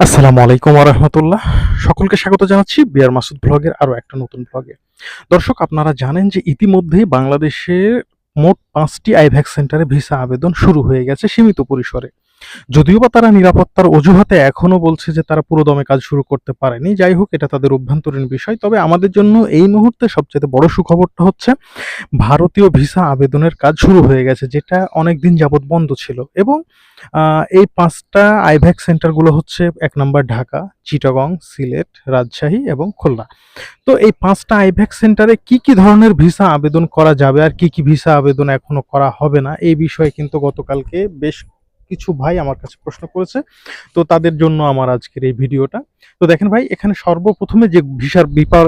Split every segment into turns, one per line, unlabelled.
আসসালামু আলাইকুম আরহামতুল্লাহ সকলকে স্বাগত জানাচ্ছি বিয়ার মাসুদ ব্লগের আরও একটা নতুন ব্লগে। দর্শক, আপনারা জানেন যে ইতিমধ্যেই বাংলাদেশে মোট পাঁচটি আইভ্যাক সেন্টারে ভিসা আবেদন শুরু হয়ে গেছে সীমিত পরিসরে। যদিও বা তারা নিরাপত্তার অজুহাতে এখনও বলছে যে তারা পুরো দমে কাজ শুরু করতে পারেনি, যাই হোক, এটা তাদের অভ্যন্তরীণ বিষয়। তবে আমাদের জন্য এই মুহূর্তে সবচেয়ে বড় সুখবরটা হচ্ছে, ভারতীয় ভিসা আবেদনের কাজ শুরু হয়ে গেছে, যেটা অনেক দিন যাবৎ বন্ধ ছিল। এবং এই পাঁচটা আইভ্যাক সেন্টারগুলো হচ্ছে এক নম্বর ঢাকা, চিটাগং, সিলেট, রাজশাহী এবং খুলনা। তো এই পাঁচটা আইভ্যাক সেন্টারে কি কি ধরনের ভিসা আবেদন করা যাবে আর কি কি ভিসা আবেদন এখনও করা হবে না, এই বিষয়ে কিন্তু গতকালকে বেশ কিছু ভাই আমার কাছে প্রশ্ন করেছে। তো তাদের জন্য আমার আজকের এই ভিডিওটা। তো দেখেন ভাই, এখানে সর্বপ্রথমে যে ভিসার বিপার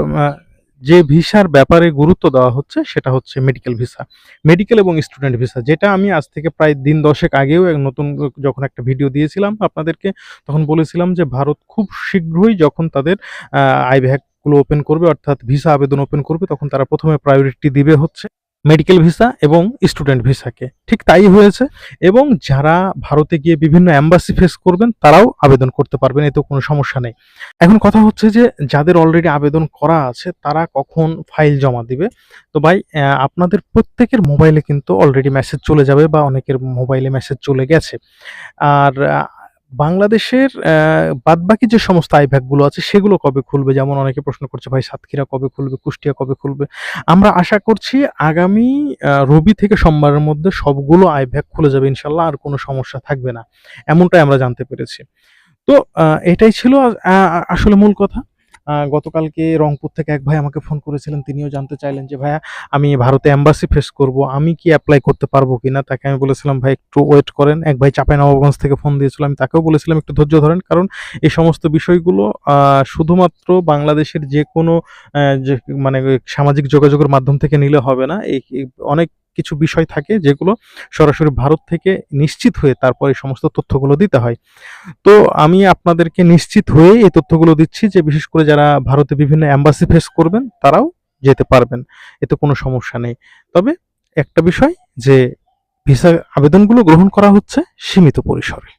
যে ভিসার ব্যাপারে গুরুত্ব দেওয়া হচ্ছে সেটা হচ্ছে মেডিকেল ভিসা মেডিকেল এবং স্টুডেন্ট ভিসা যেটা আমি আজ থেকে প্রায় দিন দশেক আগেও নতুন যখন একটা ভিডিও দিয়েছিলাম আপনাদেরকে, তখন বলেছিলাম যে ভারত খুব শীঘ্রই যখন তাদের আইভ্যাকগুলো ওপেন করবে, অর্থাৎ ভিসা আবেদন ওপেন করবে, তখন তারা প্রথমে প্রায়োরিটি দিবে হচ্ছে। মেডিকেল ভিসা এবং স্টুডেন্ট ভিসাকে ঠিক তাই হয়েছে। এবং যারা ভারতে গিয়ে বিভিন্ন অ্যাম্বাসি ফেস করবেন, তারাও আবেদন করতে পারবেন এতে কোনো সমস্যা নেই। এখন কথা হচ্ছে যে, যাদের অলরেডি আবেদন করা আছে, তারা কখন ফাইল জমা দিবে? তো ভাই আপনাদের প্রত্যেকের মোবাইলে কিন্তু অলরেডি মেসেজ চলে যাবে বা অনেকের মোবাইলে মেসেজ চলে গেছে। আর বাংলাদেশের বাদবাকি যে সমস্ত আইভ্যাকগুলো আছে, সেগুলো কবে খুলবে? যেমন অনেকে প্রশ্ন করছে, ভাই, সাতক্ষীরা কবে খুলবে? কুষ্টিয়া কবে খুলবে? আমরা আশা করছি আগামী রবি থেকে সোমবারের মধ্যে সবগুলো আইভ্যাক খুলে যাবে ইনশাল্লাহ, আর কোনো সমস্যা থাকবে না। এমনটাই আমরা জানতে পেরেছি। তো এটাই ছিল আসলে মূল কথা। গতকালকে রংপুর থেকে এক ভাই আমাকে ফোন করেছিলেন, তিনিও জানতে চাইলেন যে, ভাইয়া, আমি ভারতে অ্যাম্বাসি ফেস করব, আমি কি অ্যাপ্লাই করতে পারব কিনা? তাকে আমি বলেছিলাম, ভাই, একটু ওয়েট করেন। এক ভাই চাপাই নবাবগঞ্জ থেকে ফোন দিয়েছিল, আমি তাকেও বলেছিলাম, একটু ধৈর্য ধরেন। কারণ এই সমস্ত বিষয়গুলো শুধুমাত্র বাংলাদেশের যে কোনো মানে সামাজিক যোগাযোগের মাধ্যম থেকে নিলে হবে না। এই অনেক কিছু বিষয় থাকে যেগুলো সরাসরি ভারত থেকে নিশ্চিত হয়ে তারপরে সমস্ত তথ্যগুলো দিতে হয়। তো আমি আপনাদেরকে নিশ্চিত হয়ে এই তথ্যগুলো দিচ্ছি যে বিশেষ করে যারা ভারতে বিভিন্ন অ্যাম্বাসি ফেস করবেন, তারাও যেতে পারবেন। এতে কোনো সমস্যা নেই। তবে একটা বিষয় যে ভিসা আবেদনগুলো গ্রহণ করা হচ্ছে সীমিত পরিসরে।